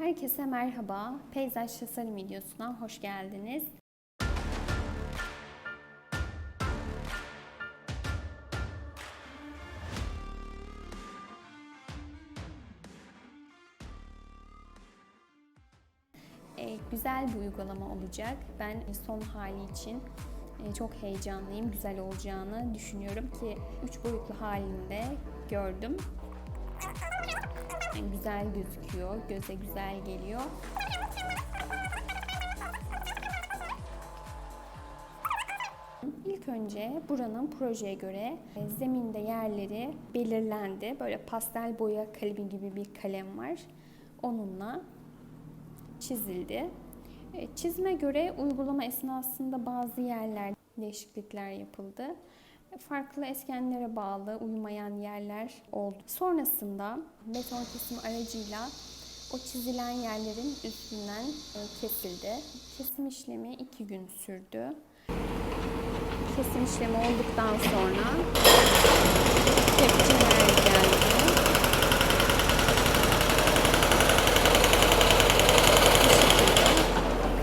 Herkese merhaba. Peyzaj tasarım videosuna hoş geldiniz. Ee, güzel bir uygulama olacak. Ben son hali için e, çok heyecanlıyım. Güzel olacağını düşünüyorum ki 3 boyutlu halinde gördüm. Yani güzel gözüküyor, göze güzel geliyor. İlk önce buranın projeye göre e, zeminde yerleri belirlendi. Böyle pastel boya kalemi gibi bir kalem var. Onunla çizildi. E, Çizime göre uygulama esnasında bazı yerler değişiklikler yapıldı. Farklı eskenlere bağlı uymayan yerler oldu. Sonrasında beton kesim aracıyla o çizilen yerlerin üstünden e, kesildi. Kesim işlemi iki gün sürdü. Kesim işlemi olduktan sonra kepçeler geldi. Bu şekilde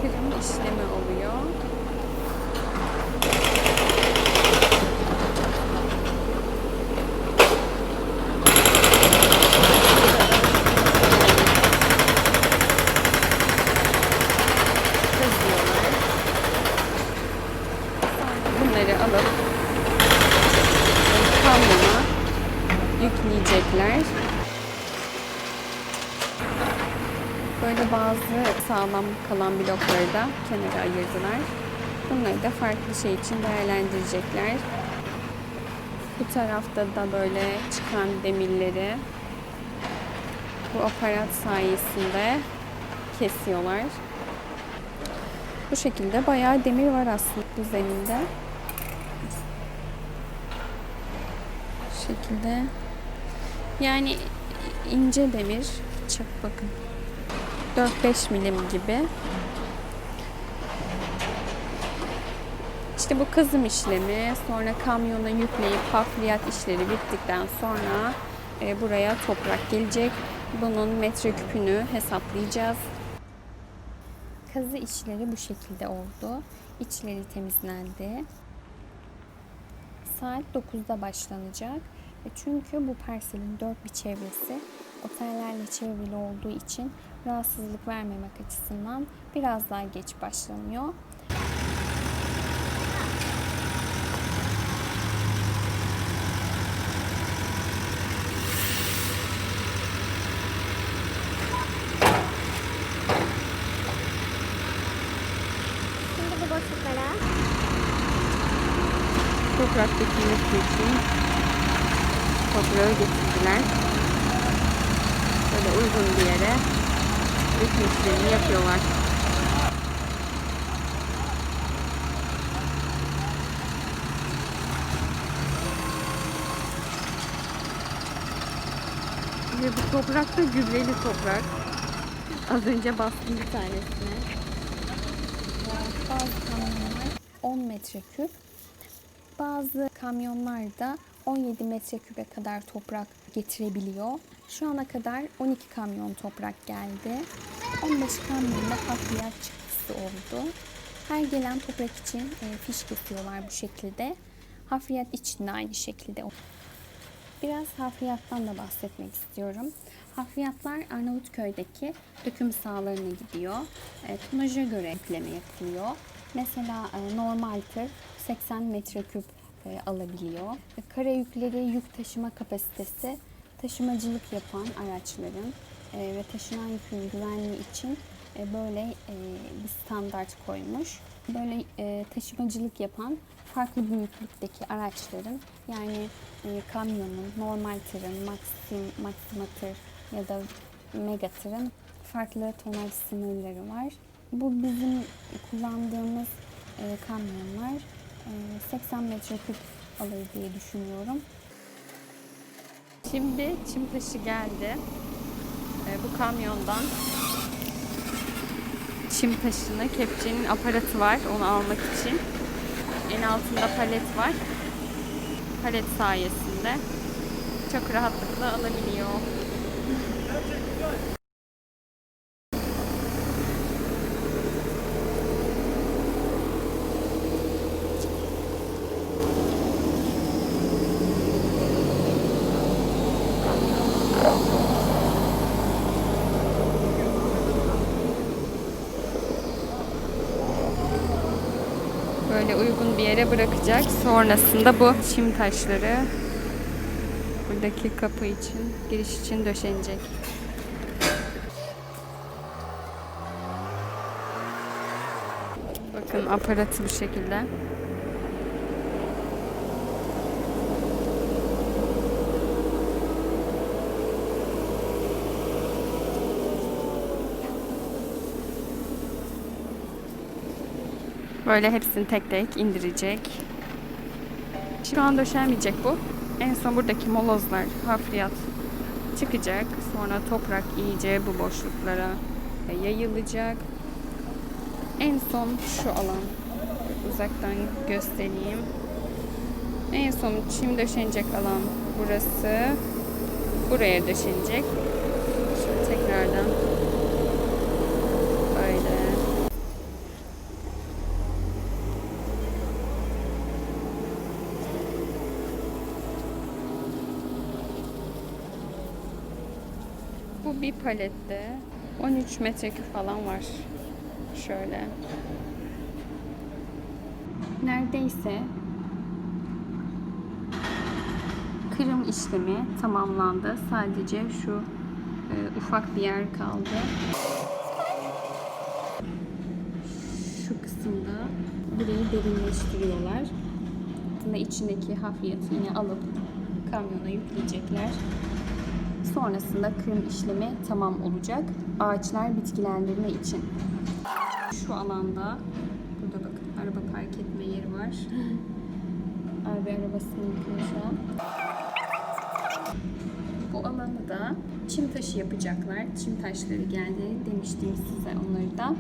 kırım işlemi oluyor. Kazıyorlar. Sonra bunları alıp kamyona yükleyecekler. Böyle bazı sağlam kalan blokları da kenara ayırdılar. Bunları da farklı şey için değerlendirecekler. Bu tarafta da böyle çıkan demirleri bu aparat sayesinde kesiyorlar. Bu şekilde bayağı demir var aslında bu zeminde. Bu şekilde. Yani ince demir. Çok bakın. 4-5 milim gibi. İşte bu kazım işlemi, sonra kamyona yükleyip hafriyat işleri bittikten sonra e, buraya toprak gelecek. Bunun metreküpünü hesaplayacağız. Kazı işleri bu şekilde oldu. İçleri temizlendi. Saat 9'da başlanacak. E, Çünkü bu parselin dört bir çevresi otellerle çevrili olduğu için rahatsızlık vermemek açısından biraz daha geç başlanıyor. Şimdi bu boşluklara Topraktaki yük için toprağı getirdiler. Böyle uygun bir yere işlemi yapıyorlar. Ve bu toprak da gübreli toprak. Az önce bastım bir tanesine. Bazı kamyonlar 10 metreküp, bazı kamyonlar da 17 metreküpe kadar toprak getirebiliyor. Şu ana kadar 12 kamyon toprak geldi. 15 kamyonda hafriyat çıktısı oldu. Her gelen toprak için e, fiş kesiyorlar bu şekilde. Hafriyat için de aynı şekilde. Biraz hafriyattan da bahsetmek istiyorum. Hafriyatlar Arnavutköy'deki döküm sahalarına gidiyor. E, tonaja göre ekleme yapılıyor. Mesela e, normal tır 80 metreküp e, alabiliyor. E, kara yükleri yük taşıma kapasitesi taşımacılık yapan araçların e, ve taşınan yükün güvenliği için e, böyle bir standart koymuş. Böyle taşımacılık yapan farklı büyüklükteki araçların yani kamyonun, normal tırın, maksim, maksima tır ya da mega tırın farklı tonaj sınırları var. Bu bizim kullandığımız kamyonlar 80 metreküp alır diye düşünüyorum. Şimdi çim taşı geldi. E, bu kamyondan çim taşını, kepçenin aparatı var onu almak için. En altında palet var. Palet sayesinde çok rahatlıkla alabiliyor. Böyle uygun bir yere bırakacak. Sonrasında bu çim taşları buradaki kapı için, giriş için döşenecek. Bakın aparatı bu şekilde. Böyle hepsini tek tek indirecek. Şu an döşenmeyecek bu. En son buradaki molozlar, hafriyat çıkacak. Sonra toprak iyice bu boşluklara yayılacak. En son şu alan. Uzaktan göstereyim. En son çim döşenecek alan burası. Buraya döşenecek. Şimdi tekrardan böyle Bu bir palette 13 metreküp falan var. Şöyle. Neredeyse kırım işlemi tamamlandı. Sadece şu e, ufak bir yer kaldı. Şu kısımda burayı derinleştiriyorlar. Aslında içindeki hafriyatı alıp kamyona yükleyecekler. Sonrasında kırım işlemi tamam olacak. Ağaçlar bitkilendirme için. Şu alanda burada bakın araba park etme yeri var. Abi arabasını yıkıyor şu an. Bu alanı da çim taşı yapacaklar. Çim taşları geldi demiştim size onları da.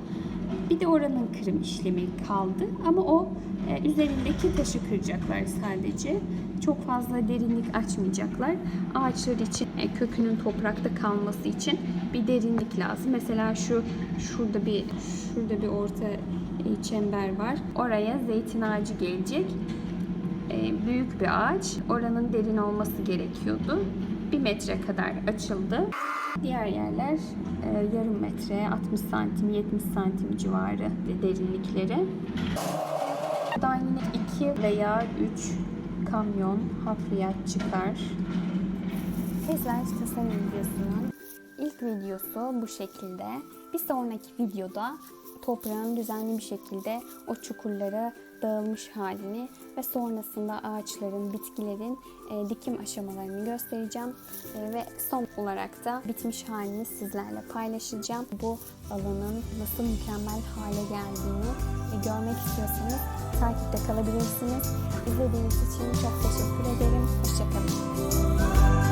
Bir de oranın kırım işlemi kaldı ama o e, üzerindeki taşı kıracaklar sadece. Çok fazla derinlik açmayacaklar. Ağaçlar için e, kökünün toprakta kalması için bir derinlik lazım. Mesela şu şurada bir şurada bir orta e, çember var. Oraya zeytin ağacı gelecek. E, büyük bir ağaç. Oranın derin olması gerekiyordu. Bir metre kadar açıldı. Diğer yerler e, yarım metre, 60 santim, 70 santim civarı derinlikleri. Buradan yine 2 veya 3 kamyon hafriyat çıkar. Tezler tasarım videosunun ilk videosu bu şekilde. Bir sonraki videoda toprağın düzenli bir şekilde o çukurlara dağılmış halini ve sonrasında ağaçların, bitkilerin e, dikim aşamalarını göstereceğim. E, ve son olarak da bitmiş halini sizlerle paylaşacağım. Bu alanın nasıl mükemmel hale geldiğini e, görmek istiyorsanız takipte kalabilirsiniz. İzlediğiniz için çok teşekkür ederim. Hoşçakalın.